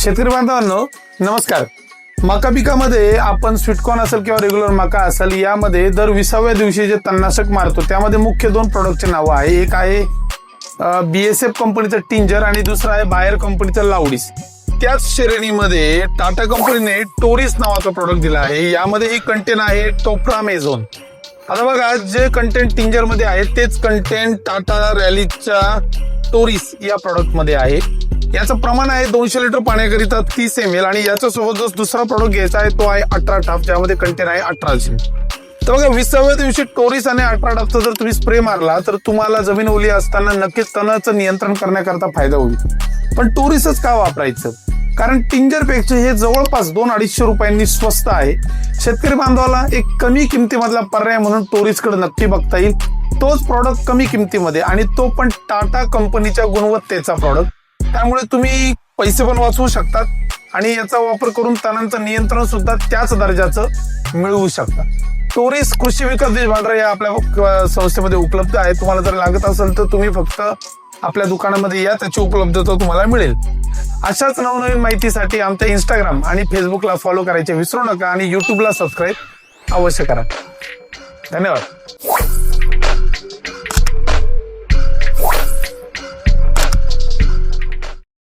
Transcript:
शेतकरी बांधवांनो नमस्कार. मका पिकामध्ये आपण स्वीटकॉर्न असेल किंवा रेग्युलर मका असेल यामध्ये दर विसाव्या दिवशी जे तणनाशक मारतो त्यामध्ये मुख्य दोन प्रोडक्टचे नावं आहे. एक आहे बी एस एफ कंपनीचं टिंजर आणि दुसरं आहे बायर कंपनीचं लावडीस त्याच श्रेणीमध्ये टाटा कंपनीने टोरिस नावाचा प्रोडक्ट दिला आहे. यामध्ये एक कंटेन आहे टोप्रा मेझोन आता बघा जे कंटेंट टिंजरमध्ये आहे तेच कंटेंट टाटा रॅलीच्या टोरिस या प्रॉडक्टमध्ये आहे. याचं प्रमाण आहे दोनशे लिटर पाण्याकरिता तीस एम एल आणि याच्यासोबत जो दुसरा प्रोडक्ट घ्यायचा आहे तो आहे अठरा टाफ ज्यामध्ये कंटेन आहे अठराशे तर बघा विसाव्या दिवशी टोरिस आणि अठरा टाफचा जर तुम्ही स्प्रे मारला तर तुम्हाला जमीन ओली असताना नक्कीच तणाचं नियंत्रण करण्याकरता फायदा होईल. पण टोरीसच का वापरायचं? कारण टिंजरपेक्षा हे जवळपास दोन अडीचशे रुपयांनी स्वस्त आहे. शेतकरी बांधवाला एक कमी किमतीमधला पर्याय म्हणून टोरीसकडे नक्की बघता येईल. तोच प्रॉडक्ट कमी किमतीमध्ये आणि तो पण टाटा कंपनीच्या गुणवत्तेचा प्रॉडक्ट त्यामुळे तुम्ही पैसे पण वाचवू शकतात आणि याचा वापर करून तणांचं नियंत्रण सुद्धा त्याच दर्जाचं मिळवू शकता. टोरिस कृषी विकास देश या आपल्या संस्थेमध्ये उपलब्ध आहे. तुम्हाला जर लागत असेल तर तुम्ही फक्त आपल्या दुकानामध्ये या त्याची उपलब्धता तुम्हाला मिळेल. अशाच नवनवीन माहितीसाठी आमच्या इंस्टाग्राम आणि फेसबुकला फॉलो करायचे विसरू नका आणि युट्यूबला सबस्क्राईब अवश्य करा. धन्यवाद.